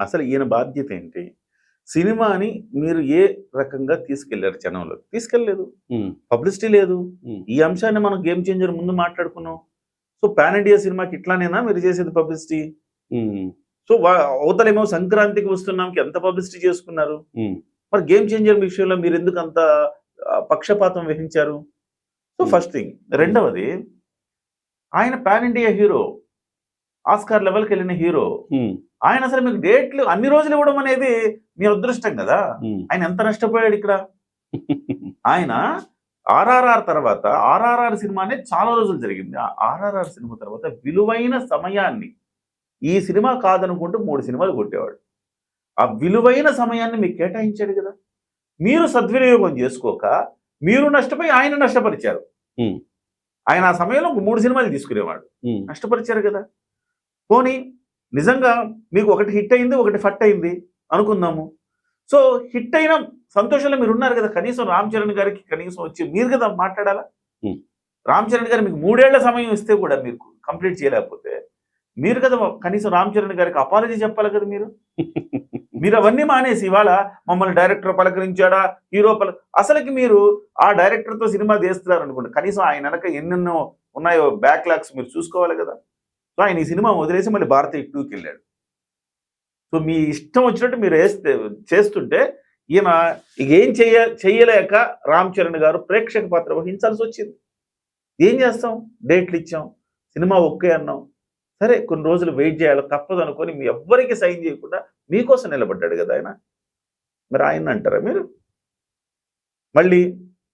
అసలు ఈయన బాధ్యత ఏంటి? సినిమాని మీరు ఏ రకంగా తీసుకెళ్ళారు జనంలో తీసుకెళ్ళలేదు. పబ్లిసిటీ లేదు. ఈ అంశాన్ని మనం గేమ్ చేంజర్ ముందు మాట్లాడుకున్నాం. సో పాన్ ఇండియా సినిమాకి ఇట్లానేనా మీరు చేసేది పబ్లిసిటీ? సో అవతలేమో సంక్రాంతికి వస్తున్నాంకి ఎంత పబ్లిసిటీ చేసుకున్నారు? మరి గేమ్ చేంజర్ విషయంలో మీరు ఎందుకు అంత పక్షపాతం వహించారు? సో. First thing. రెండవది ఆయన పాన్ ఇండియా హీరో. ఆస్కార్ లెవెల్కి వెళ్ళిన హీరో ఆయన అసలు మీకు డేట్లు అన్ని రోజులు ఇవ్వడం అనేది మీ అదృష్టం కదా. ఆయన ఎంత నష్టపోయాడు ఇక్కడ? ఆయన ఆర్ఆర్ఆర్ తర్వాత ఆర్ఆర్ఆర్ సినిమా అనేది చాలా రోజులు జరిగింది. ఆర్ఆర్ఆర్ సినిమా తర్వాత విలువైన సమయాన్ని ఈ సినిమా కాదనుకుంటూ మూడు సినిమాలు కొట్టేవాడు. ఆ విలువైన సమయాన్ని మీకు కేటాయించాడు కదా. మీరు సద్వినియోగం చేసుకోక మీరు నష్టపోయి ఆయన నష్టపరిచారు. ఆయన ఆ సమయంలో ఒక మూడు సినిమాలు తీసుకునేవాడు. నష్టపరిచారు కదా. పోనీ నిజంగా మీకు ఒకటి హిట్ అయింది ఒకటి ఫట్ అయింది అనుకుందాము. సో హిట్ అయిన సంతోషంలో మీరు ఉన్నారు కదా కనీసం రామ్ చరణ్ గారికి కనీసం వచ్చి మీరు కదా మాట్లాడాలా. రామ్ చరణ్ గారు మీకు మూడేళ్ళ సమయం ఇస్తే కూడా మీరు కంప్లీట్ చేయలేకపోతే మీరు కదా కనీసం రామ్ చరణ్ గారికి అపాలజీ చెప్పాలి కదా మీరు? మీరు అవన్నీ మానేసి ఇవాళ మమ్మల్ని డైరెక్టర్ పలకరించాడా హీరో పల? అసలుకి మీరు ఆ డైరెక్టర్తో సినిమా తీస్తున్నారు అనుకోండి కనీసం ఆయన వెనక ఎన్నెన్నో ఉన్నాయో బ్యాక్లాగ్స్ మీరు చూసుకోవాలి కదా. సో ఆయన ఈ సినిమా వదిలేసి మళ్ళీ భారతీయ టూకి వెళ్ళాడు. సో మీ ఇష్టం వచ్చినట్టు మీరు వేస్తే చేస్తుంటే ఈయన ఏం చెయ్య చెయ్యలేక రామ్ చరణ్ గారు ప్రేక్షక పాత్ర వహించాల్సి వచ్చింది. ఏం చేస్తాం? డేట్లు ఇచ్చాం. సినిమా ఒకే అన్నాం. సరే కొన్ని రోజులు వెయిట్ చేయాలి. తప్పదు అనుకొని మీ ఎవ్వరికి సైన్ చేయకుండా మీకోసం నిలబడ్డాడు కదా ఆయన. మరి ఆయన అంటారా మీరు? మళ్ళీ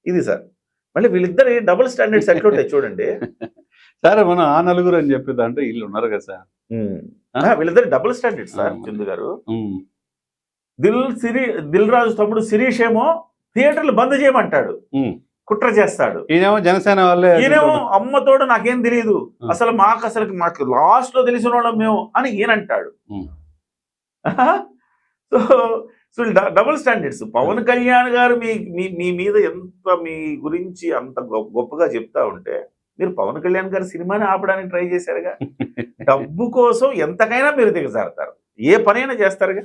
ఇది సార్. మళ్ళీ వీళ్ళిద్దరి డబుల్ స్టాండర్డ్స్ ఎట్లుంటాయి చూడండి. సరే మనం ఆ నలుగురు అని చెప్పేది అంటే వీళ్ళు ఉన్నారు కదా సార్. వీళ్ళిద్దరు డబుల్ స్టాండర్డ్ సార్. చందు గారు. దిల్ సిరి దిల్ రాజు తమ్ముడు శిరీష్ ఏమో థియేటర్లు బంద్ చేయమంటాడు. కుట్ర చేస్తాడు. ఈయనేమో జనసేన వాళ్ళే ఈయనేమో అమ్మతోడు నాకేం తెలియదు. అసలు మాకు అసలు మాకు లాస్ట్లో తెలిసిన వాళ్ళం మేము అని ఈయన అంటాడు ఉమ్. So so double standards. Pawan Kalyan garu మీ మీ మీద ఎంత మీ గురించి అంత గొప్ప- గొప్పగా చెప్తా ఉంటే మీరు పవన్ కళ్యాణ్ గారి సినిమాని ఆపడానికి ట్రై చేశారుగా? డబ్బు కోసం ఎంతకైనా మీరు దిగజారుతారు. ఏ పనైనా చేస్తారుగా?